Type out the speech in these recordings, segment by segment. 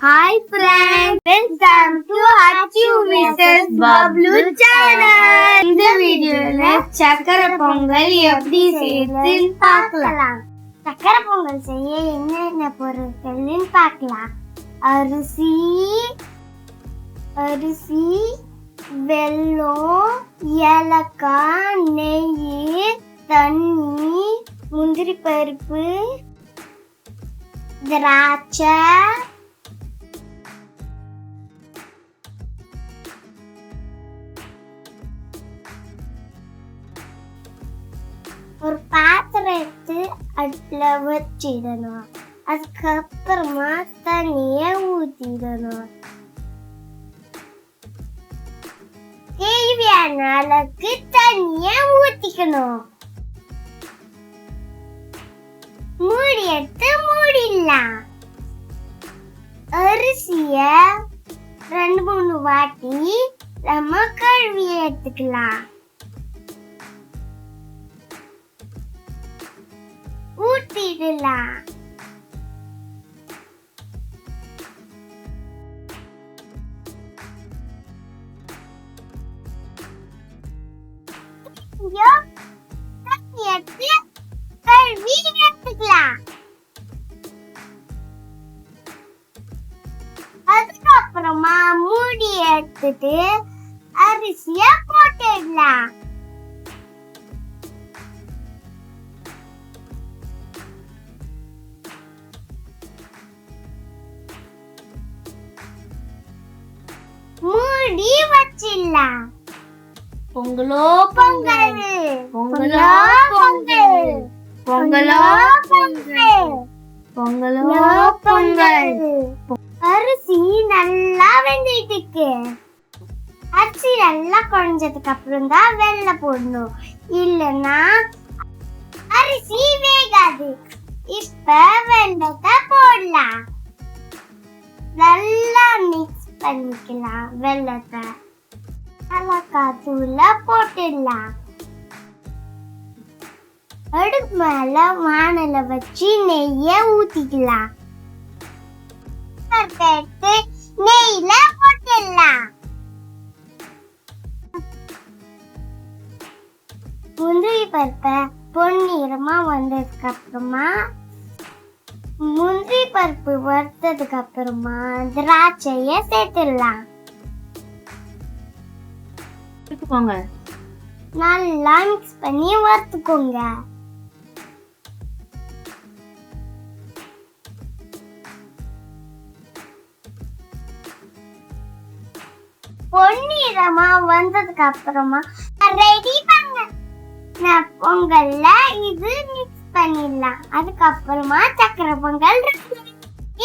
Hi friends welcome to Hachu Mrs Bablu channel இந்த வீடியோல சக்கரை பொங்கல் எப்படி செய்யறது பார்க்கலாம். சக்கரை பொங்கல் செய்ய என்னென்ன பொருட்கள்னு பார்க்கலாம். அரிசி அரிசி வெல்லம் ஏலக்காய் நெய் தண்ணி முந்திரி பருப்பு திராட்சை ஒரு பாத்திரம் எடுத்து அதில் வச்சிடணும். அதுக்கப்புறமா தண்ணிய ஊத்திடணும். தேவையான அளவுக்கு தண்ணிய ஊத்திக்கணும். மூடி எடுத்து மூடிடலாம். அரிசிய ரெண்டு மூணு வாட்டி நம்ம கழுவி எடுத்துக்கலாம். ஊத்திடலாம் எடுத்து கழுவி எடுத்துக்கலாம் அதுக்கப்புறமா மூடி எடுத்துட்டு அரிசியை போட்டுடலாம் வச்சிடலாம் பொங்கலோ பொங்கல். பொங்கலோ பொங்கல். பொங்கலோ பொங்கல். பொங்கலோ பொங்கல். அரிசி நல்லா வெந்துட்டு இருக்கு அரிசி நல்லா குழஞ்சதுக்கு அப்புறம் தான் வெள்ளை போடணும். இல்லைன்னா அரிசி வேகாது. இப்ப வெள்ளத்தை போடலாம். பண்ணிக்கலாம் வெள்ளத்தை ஏலக்காய் தூள போட்டுடலாம். அடுப்பு மேல வானல வச்சு நெய்ய ஊத்திக்கலாம். எடுத்து நெய்ல போட்டுடலாம். முந்திரி பருப்பை பொன்னிறமா வந்ததுக்கு அப்புறமா முந்திரி பருப்பு வறுத்ததுக்கு அப்புறமா திராட்சைய சேர்த்துடலாம். எடுத்துக்கோங்க. நல்லா மிக்ஸ் பண்ணி வறுத்துக்கோங்க. பொன்னிறமா வந்ததுக்கு அப்புறமா ரெடி பண்ண பொங்கல்ல இது மிக்ஸ் பண்ணிடலாம். அதுக்கப்புறமா சக்கரை பொங்கல்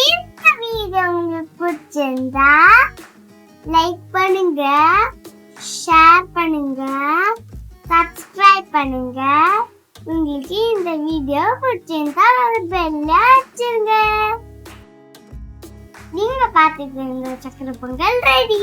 இந்த வீடியோ உங்களுக்கு பிடிச்சிருந்தா லைக் பண்ணுங்க ஷேர் பண்ணுங்க சப்ஸ்கிரைப் பண்ணுங்க. உங்களுக்கு இந்த வீடியோ பிடிச்சிருந்தா ஒரு பெல்ல வச்சிருங்க நீங்க பார்த்துட்டு இருந்த சக்கரை பொங்கல் ரெடி